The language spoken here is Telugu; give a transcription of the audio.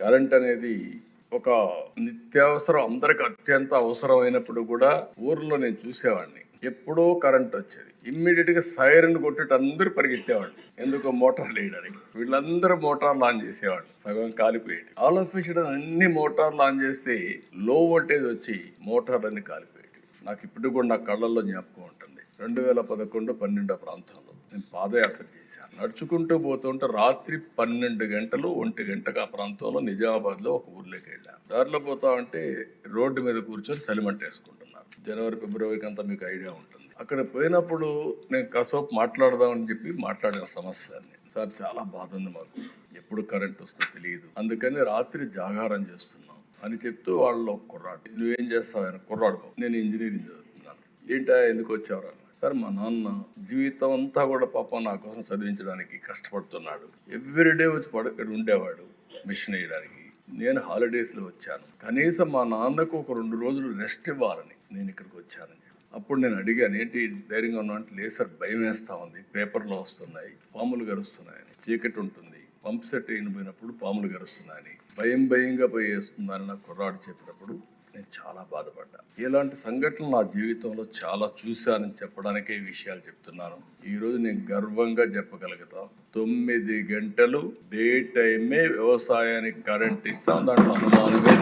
కరెంట్ అనేది ఒక నిత్యావసరం అందరికి అత్యంత అవసరమైనప్పుడు కూడా ఊర్లో నేను చూసేవాడిని. ఎప్పుడో కరెంట్ వచ్చేది. ఇమ్మీడియట్గా సైరన్ కొట్టేట అందరూ పరిగెత్తేవాళ్ళు ఎందుకో మోటార్ వేయడానికి వీళ్ళందరూ మోటార్ ఆన్ చేసేవాళ్ళు సగం కాలిపోయేది. ఆల్ ఆఫ్ అన్ని మోటార్లు ఆన్ చేస్తే లో వోల్టేజ్ వచ్చి మోటార్లన్నీ కాలిపోయేది నాకు ఇప్పుడు కూడా నా కళ్ళల్లో జ్ఞాపకం ఉంటుంది. రెండు వేల పదకొండు పన్నెండో ప్రాంతంలో నేను పాదయాత్ర చేశాను నడుచుకుంటూ పోతుంటే రాత్రి పన్నెండు గంటలు ఒంటి గంటకు ఆ ప్రాంతంలో నిజామాబాద్లో ఒక ఊర్లోకి వెళ్ళాను దారిలో పోతా ఉంటే రోడ్డు మీద కూర్చొని సెలిమెంట్ వేసుకుంటున్నారు. జనవరి ఫిబ్రవరికి అంతా మీకు ఐడియా ఉంటుంది. అక్కడ పోయినప్పుడు నేను కాసేపు మాట్లాడదామని చెప్పి మాట్లాడిన సమస్యని సార్ చాలా బాధ ఉంది మాకు. ఎప్పుడు కరెంట్ వస్తుందో తెలియదు అందుకని రాత్రి జాగారం చేస్తున్నాం అని చెప్తూ వాళ్ళు ఒక కుర్రాడు నువ్వేం చేస్తావు ఆయన? కుర్రాడు నేను ఇంజనీరింగ్ చదువుతున్నాను. ఏంటా ఎందుకు వచ్చావు సార్ మా నాన్న జీవితం అంతా కూడా పాపం నా కోసం చదివించడానికి కష్టపడుతున్నాడు. ఎవ్రీడే వచ్చి పడ ఇక్కడ ఉండేవాడు మిషన్ వేయడానికి. నేను హాలిడేస్లో వచ్చాను. కనీసం మా నాన్నకు ఒక రెండు రోజులు రెస్ట్ ఇవ్వాలని నేను ఇక్కడికి వచ్చానని అప్పుడు నేను అడిగాను ఏంటి ధైర్యంగా ఉన్నా అంటే లేదు సార్ భయం వేస్తూ ఉంది. పేపర్లో వస్తున్నాయి పాములు గరుస్తున్నాయని. చీకటి ఉంటుంది. పంప్ సెట్ అయిపోయినప్పుడు పాములు గరుస్తున్నాయని భయం భయంగా పోయి వేస్తుందని నా కుర్రాడు చెప్పినప్పుడు నేను చాలా బాధపడ్డా. ఇలాంటి సంఘటనలు నా జీవితంలో చాలా చూశానని చెప్పడానికే ఈ విషయాలు చెప్తున్నాను. ఈరోజు నేను గర్వంగా చెప్పగలుగుతా తొమ్మిది గంటలు డే టైమే వ్యవసాయానికి కరెంట్ ఇస్తాం దాంట్లో అనుమానమే